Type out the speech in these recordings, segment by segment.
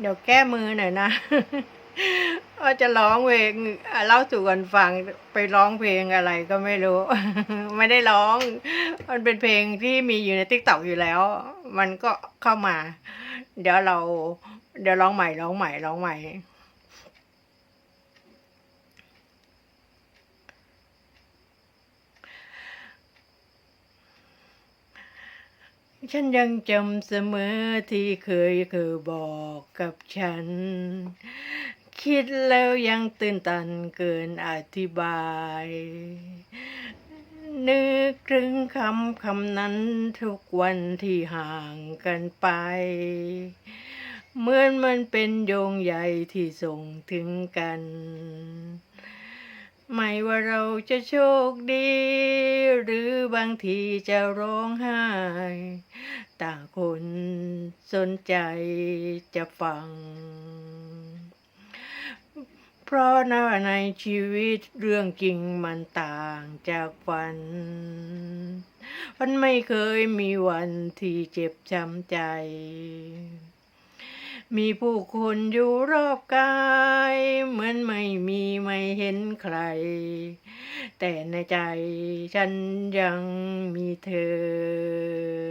เดี๋ยวแก้มือหน่อยนะว่าจะร้องเพลงเล่าสู่กันฟังไปร้องเพลงอะไรก็ไม่รู้ ไม่ได้ร้อง มันเป็นเพลงที่มีอยู่ในติ๊กต็อกอยู่แล้ว มันก็เข้ามา เดี๋ยวเรา เดี๋ยวร้องใหม่ร้องใหม่ร้องใหม่ ฉันยังจำเสมอที่เคยเคยบอกกับฉัน คิดแล้วยังตื่นตันเกินอธิบาย นึกถึงคำคำนั้นทุกวันที่ห่างกันไปเหมือนมันเป็นโยงใยที่ส่งถึงกัน ไม่ว่าเราจะโชคดี หรือ บางทีจะร้องไห้ ต่างคนสนใจจะฟัง เพราะในชีวิตเรื่องจริงมันต่างจากฝัน มันไม่เคยมีวันที่เจ็บช้ำใจ มีผู้คนอยู่รอบกาย เหมือนไม่มีไม่เห็นใคร แต่ในใจฉันยังมีเธอ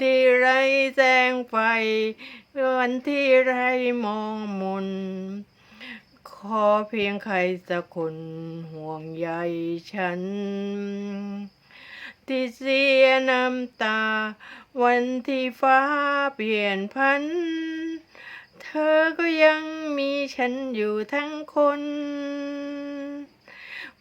ที่ไรแสงไฟ วันที่ไรมองมน ขอเพียงใครสักคนห่วงใยฉัน ที่เสียน้ำตา วันที่ฟ้าเปลี่ยนพัน เธอก็ยังมีฉันอยู่ทั้งคน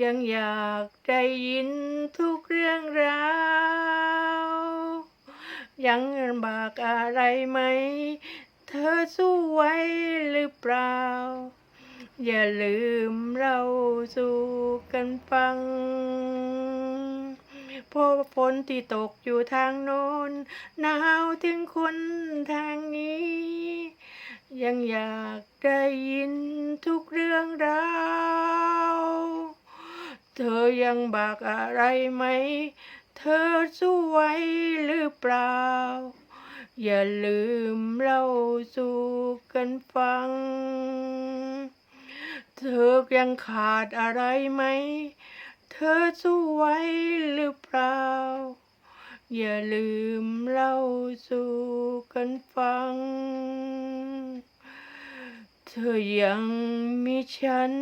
ยังอยากได้ยินทุกเรื่องราว ยังลำบากอะไรไหม เธอสู้ไว้หรือเปล่า อย่าลืมเราสู่กันฟังเพราะฝนที่ตกอยู่ทางโน้นหนาวถึงคนทางนี้ ยังอยากได้ยินทุกเรื่องราว เธอยังบากอะไรไหม เธอสู้ไว้หรือเปล่า อย่าลืมเล่าสู่กันฟัง เธอยังขาดอะไรไหม เธอสู้ไว้หรือเปล่า อย่าลืมเล่าสู่กันฟัง เธอยังมีฉัน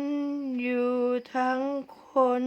อยู่ทั้งคน